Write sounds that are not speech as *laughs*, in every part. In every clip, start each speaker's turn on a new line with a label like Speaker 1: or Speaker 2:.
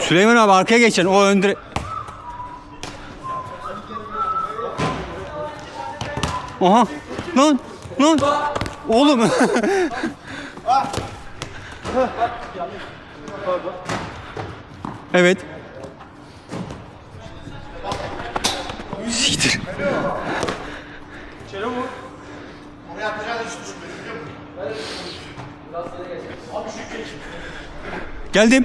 Speaker 1: Süleyman abi arkaya geçen o önde. Aha. Lan. Lan. Oğlum. *laughs* evet. Siktir. Geldim.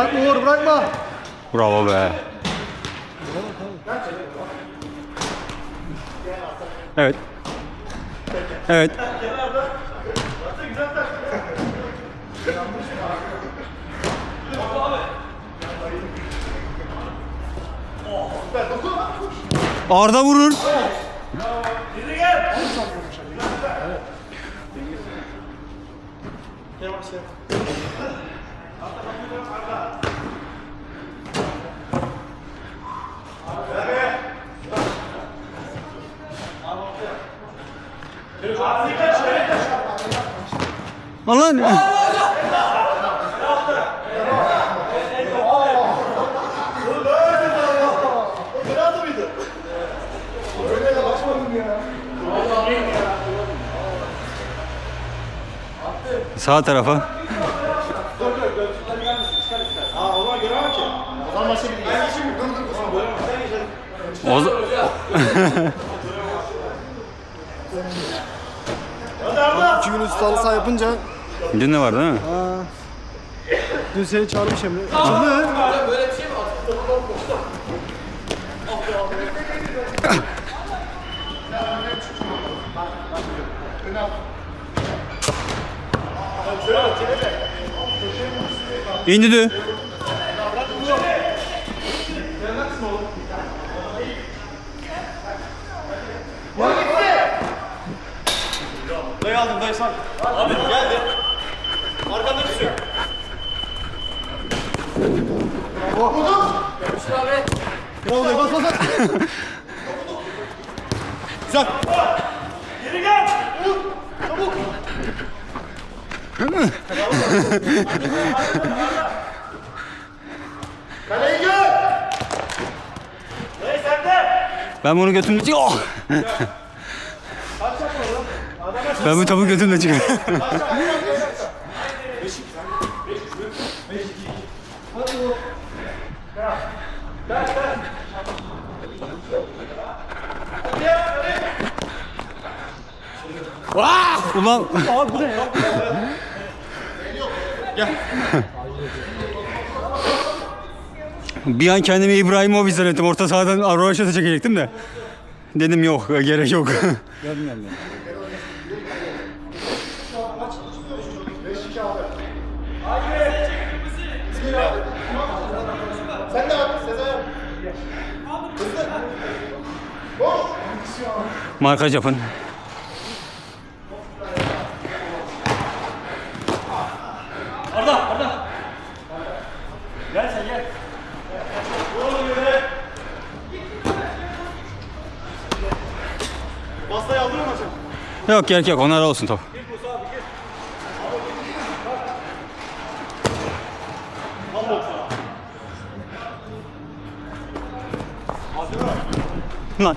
Speaker 2: Bırakma Uğur bırakma.
Speaker 1: Bravo be. Evet. Evet. Arda vurur. Lan. Sağ tarafa. O *laughs* zaman *laughs*
Speaker 2: İki gün üstü halı saha yapınca
Speaker 1: Dün de var değil mi?
Speaker 2: dün seni çağırmış Emre. Çıktı.
Speaker 1: İndi dü.
Speaker 3: Aldım dayı sar. Abi geldi. Arkanda bir şey.
Speaker 2: Bravo dayı bas bas bas.
Speaker 3: Güzel. Geri gel.
Speaker 2: Kaleyi gör.
Speaker 3: Dayı sende.
Speaker 1: Ben bunu götümle Oh! Ben bu tabu götümle çıkıyorum. Ulan
Speaker 2: Abi ne ya?
Speaker 1: bir an kendimi İbrahimovic zannettim. Orta sahadan Roşat'a çekecektim de. Dedim yok, gerek yok.
Speaker 2: Sen de abi Sezai.
Speaker 1: Markaj yapın.
Speaker 3: Arda Arda. Gel sen gel. Aldırır mısın?
Speaker 1: Yok gerek yok, onlar olsun top. Lan.